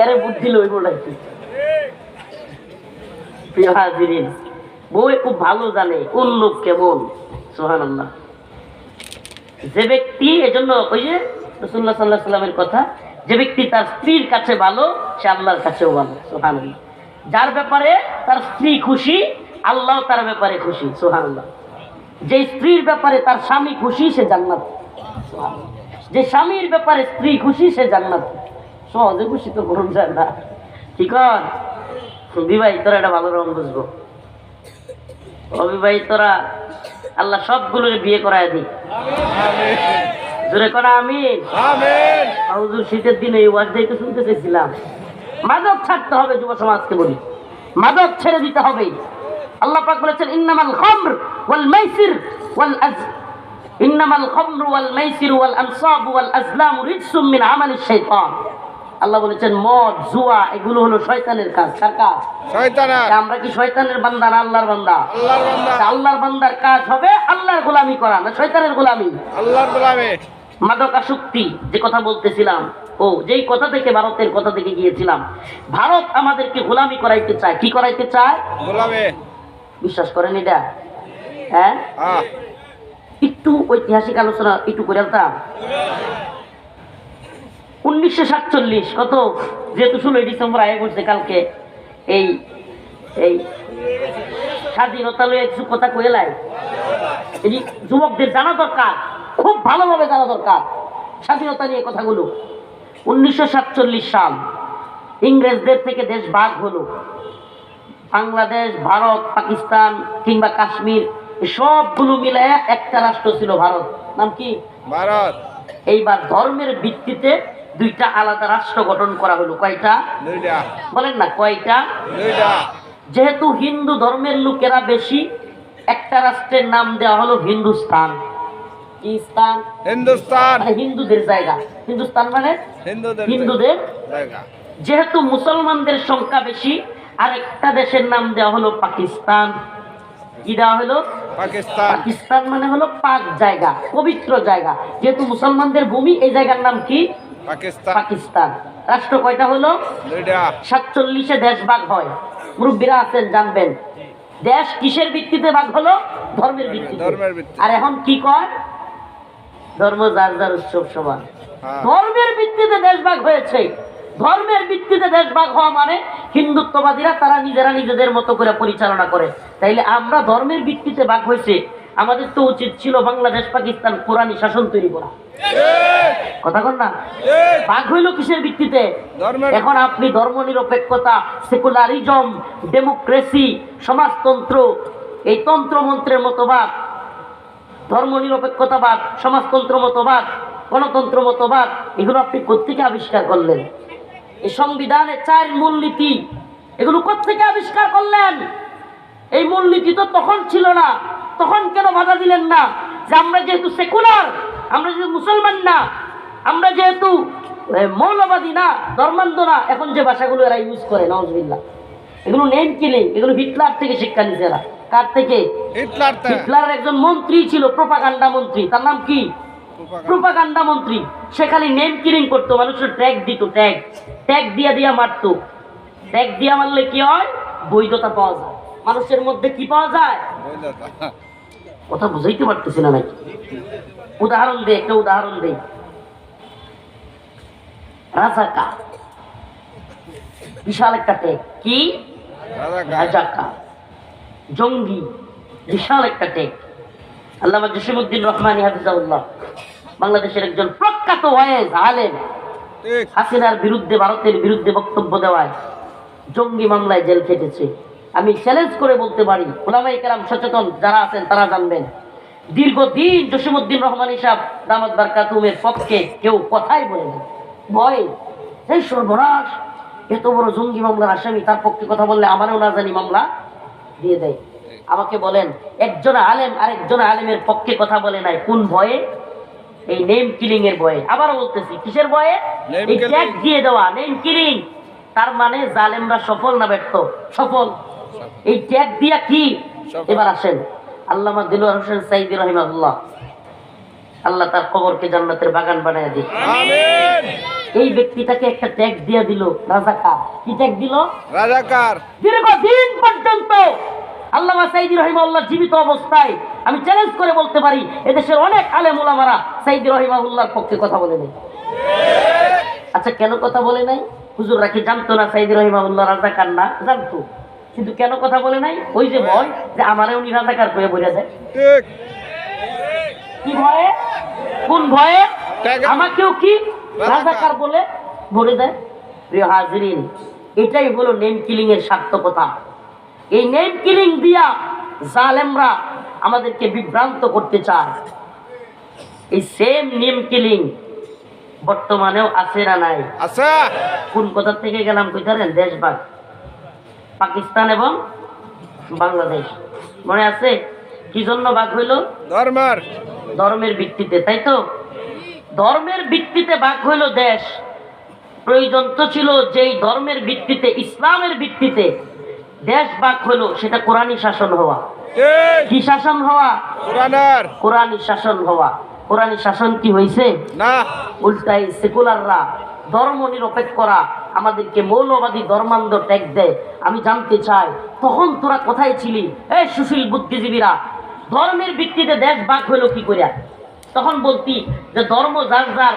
এরে বুদ্ধি লইব নাকি প্রিয় হাজিরিন বই খুব ভালো জানে কোন লোক কেমন যে ব্যক্তি, এজন্য ওই যে রসুল্লাহ সাল্লাহ সাল্লামের কথা, যে ব্যক্তি তার স্ত্রীর কাছে ভালো, সে আল্লাহর কাছেও ভালো সোহান যার ব্যাপারে তার স্ত্রী খুশি, আল্লাহ তার ব্যাপারে খুশি সোহান যে স্ত্রীর ব্যাপারে তার স্বামী খুশি, সে জান্নাত। যে স্বামীর ব্যাপারে স্ত্রী খুশি, সে জান্নাত। সহজে খুশি তো করুন যায় না। ঠিক বিবাহিতরা এটা ভালো রকম বুঝব। অবিবাহিতরা আল্লাহ সবগুলোকে বিয়ে করায় দিই জোরে করা আমি হুজুর শীতের দিনে এই ওয়াজ তো শুনতে চেয়েছিলাম। মাদক ছাড়তে হবে যুব সমাজকে বলি। মাদক ছেড়ে দিতে হবে। আল্লাহ পাক বলেছেন ইন্নামাল খামর ওয়াল মাইসির ওয়াল আজ ইন্নামাল খামর ওয়াল মাইসির ওয়াল আনসাব ওয়াল আজলাম রিজসুম মিন আমালিশ শাইতান। আল্লাহ বলেছেন মদ জুয়া এগুলো হলো শয়তানের কাজ। কার কাজ? আমরা কি শয়তানের বান্দা না আল্লাহর বান্দা? আল্লাহর বান্দার কাজ হবে আল্লাহর গোলামি করা না শয়তানের গোলামি? আল্লাহর গোলামে। মাদকাসক্তি যে কথা বলতেছিলাম ও যেই কথা থেকে ভারতের কথা থেকে গিয়েছিলাম ভারত আমাদেরকে গোলামি করাইতে চায়। কি করাইতে চায়? গোলামে। বিশ্বাস করেন এটা? হ্যাঁ? একটু ঐতিহাসিক আলোচনা একটু করে উনিশশো সাতচল্লিশ কত? যেহেতু ষোলোই ডিসেম্বর আগে করছে কালকে। এই এই স্বাধীনতা লয়ে কিছু কথা কয়ে লাই। এই যুবকদের জানা দরকার খুব ভালোভাবে জানা দরকার স্বাধীনতা নিয়ে কথাগুলো। উনিশশো সাতচল্লিশ সাল ইংরেজদের থেকে দেশ ভাগ হলো। বাংলাদেশ ভারত পাকিস্তান কিংবা কাশ্মীর সবগুলো মিলে একটা রাষ্ট্র ছিল ভারত। নাম কি? ভারত। এইবার ধর্মের ভিত্তিতে দুইটা আলাদা রাষ্ট্র গঠন করা হলো। কয়টা? বলেন না কয়টা? যেহেতু হিন্দু ধর্মের লোকেরা বেশি একটা রাষ্ট্রের নাম দেওয়া হলো হিন্দুস্তান। হিন্দুস্তান। মানে হিন্দুদের জায়গা। হিন্দুস্তান মানে? হিন্দুদের জায়গা। যেহেতু মুসলমানদের সংখ্যা বেশি আরেকটা দেশের নাম দেওয়া হলো পাকিস্তান। কি দেওয়া হলো? পাকিস্তান। পাকিস্তান মানে হলো পাক জায়গা পবিত্র জায়গা। যেহেতু মুসলমানদের ভূমি এই জায়গার নাম কি? পাকিস্তান। পাকিস্তান। রাষ্ট্র কয়টা হলো? সাতচল্লিশে দেশ ভাগ হয়। মুরব্বীরা আছেন জানবেন। দেশ কিসের ভিত্তিতে ভাগ হলো? ধর্মের ভিত্তিতে। ধর্মের ভিত্তিতে। আর এখন কি কয়? ধর্ম যার যার উৎসব সমান। হ্যাঁ। ধর্মের ভিত্তিতে দেশ ভাগ হয়েছে। ধর্মের ভিত্তিতে দেশ ভাগ হওয়া মানে হিন্দুত্ববাদীরা তারা নিজেরা নিজেদের মতো করে পরিচালনা করে। তাইলে আমরা ধর্মের ভিত্তিতে ভাগ হয়েছে। আমাদের তো উচিত ছিল বাংলাদেশ পাকিস্তান কোরআনী শাসন তৈরি করা। কথা কন না? ভাগ হইল কিসের ভিত্তিতে? এখন আপনি ধর্ম নিরপেক্ষতা সেকুলারিজম ডেমোক্রেসি সমাজতন্ত্র এই তন্ত্র মন্ত্রের মতবাদ ধর্ম নিরপেক্ষতাবাদ সমাজতন্ত্র মতবাদ গণতন্ত্র মতবাদ এগুলো আপনি কোথেকে আবিষ্কার করলেন? এই সংবিধানের চার মূলনীতি এগুলো কোথেকে আবিষ্কার করলেন? এই মূলনীতি তো তখন ছিল না। তখন কেন বাধা দিলেন না? যে আমরা যেহেতু সেকুলার আমরা যেহেতু মুসলমান না আমরা যেহেতু মৌলবাদী না ধর্মান্ধ না এখন যে ভাষাগুলো এরা ইউজ করে নজবিল্লা এগুলো নেম কিলিং এগুলো হিটলার থেকে শিক্ষা নিছে এরা। কার থেকে? হিটলার একজন মন্ত্রী ছিল প্রোপাগান্ডা মন্ত্রী। তার নাম কি? প্রোপাগান্ডা মন্ত্রী। সে খালি নেম কিলিং করতো মানুষের ট্যাগ দিত ট্যাগ ট্যাগ দিয়া দিয়া মারতো। ট্যাগ দিয়া মারলে কি হয়? বৈধতা পাওয়া যায়। মানুষের মধ্যে কি পাওয়া যায়? কথা বুঝাইতে পারতেছি না নাকি? উদাহরণ দে একটা উদাহরণ দে। রাজাকা। বিশাল একটা ট্যাগ। কি। রাজাকা। জঙ্গি। বিশাল একটা ট্যাগ। আল্লামা জসিমুদ্দিন রহমানি হাফিজাউল্লাহ বাংলাদেশের একজন প্রখ্যাত ওয়েজ আলেম। হাসিনার বিরুদ্ধে ভারতের বিরুদ্ধে বক্তব্য দেওয়ায় জঙ্গি মামলায় জেল খেটেছে। আমি চ্যালেঞ্জ করে বলতে পারি ওলামাই কেরাম সচেতন যারা আছেন তারা জানবেন। দীর্ঘদিন জসিমুদ্দিন রহমান হিসাব দামাত বারকাতুমের পক্ষে কেউ কথাই বলে না। ভয় এই সর্বনাশ এত বড় জঙ্গি মামলার আসামি তার পক্ষে কথা বললে আমারও না জানি মামলা দিয়ে দেয়। আমাকে বলেন একজন আলেম আরেকজন আলেমের পক্ষে কথা বলে নাই কোন ভয়ে? এই নেম কিলিং এর ভয়ে। আবারও বলতেছি কিসের ভয়ে? এই ট্যাগ দিয়ে দেওয়া নেম কিলিং তার মানে জালেমরা সফল না ব্যর্থ? সফল। এই ট্যাগ দিয়া কি। এবার আসেন। আল্লামা দিলওয়ার হোসেন সাইদি রহিমাহুল্লাহ। আল্লাহ তার কবরকে জান্নাতের বাগান বানায় আমিন। এই ব্যক্তিটাকে একটা ট্যাগ দিয়ে দিল রাজাকার। কি ট্যাগ দিল? রাজাকার। দীর্ঘদিন পর্যন্ত আল্লাহ সাইদি রহিমাউল্লাহ জীবিত অবস্থায়। আমি চ্যালেঞ্জ করে বলতে পারি এদেশের অনেক আলেম ওলামারা সাইদি রহিমাউল্লাহর পক্ষে কথা বলে নেই। আচ্ছা কেন কথা বলে নাই? হুজুর রাখি জানতো না সাইদি রহিমাউল্লাহ রাজাকার না? জানতো। কিন্তু কেন কথা বলে নাই? ওই যে ভয় যে আমারে উনি রাজাকার করে বলে দেয়। কি ভয়ে? কোন ভয়ে? আমাকেও কি রাজাকার। বলে বলে দেয়? প্রিয় হাজরিন এটাই হলো নেম কিলিং এর সার্থকতা। এই নেম কিলিং দিয়া জালেমরা আমাদেরকে বিভ্রান্ত করতে চায়। এই সেম নেম কিলিং বর্তমানেও আছে না নাই? কোন কোথা থেকে গেলাম কই জানেন দেশভাগ পাকিস্তান এবং বাংলাদেশ। মনে আছে? কি জন্য ভাগ হইল? ধর্মের। ধর্মের ভিত্তিতে তাই তো? ধর্মের ভিত্তিতে ভাগ হইল দেশ। প্রয়োজন তো ছিল যেই ধর্মের ভিত্তিতে ইসলামের ভিত্তিতে দেশ ভাগ হইল সেটা কোরআনী শাসন হওয়া। কি শাসন হওয়া? কোরআনের। কোরআনী শাসন হওয়া। কোরআনী শাসন কি হয়েছে না। উল্টাই সেকুলাররা। ধর্ম নিরপেক্ষ করা আমাদেরকে মৌলবাদী ধর্মান্ধ ট্যাগ দেয় আমি জানতে চাই, তখন তোরা কোথায় ছিলি? এই সুশীল বুদ্ধিজীবীরা, ধর্মের ভিত্তিতে দেশ বাঘ হইল কি করিয়া তখন বলতি যে ধর্ম যার যার